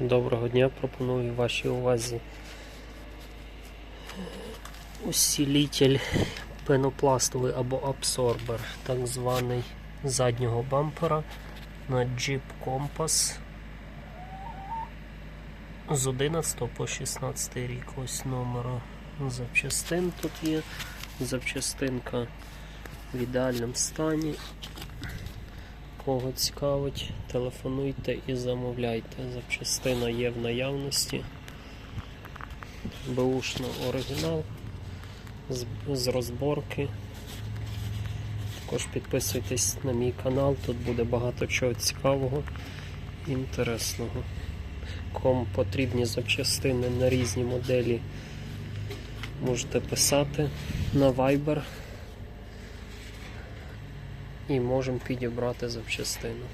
Доброго дня, пропоную вашій увазі усилитель пенопластовий або абсорбер, так званий заднього бампера на Jeep Compass з 11 по 16 рік. Ось номер запчастин тут є. Запчастинка в ідеальному стані. Кого цікавить, телефонуйте і замовляйте. Запчастина є в наявності. Бушно оригінал з, з розборки. Також підписуйтесь на мій канал, тут буде багато чого цікавого і інтересного. Кому потрібні запчастини на різні моделі, можете писати на Viber і можемо підібрати запчастину.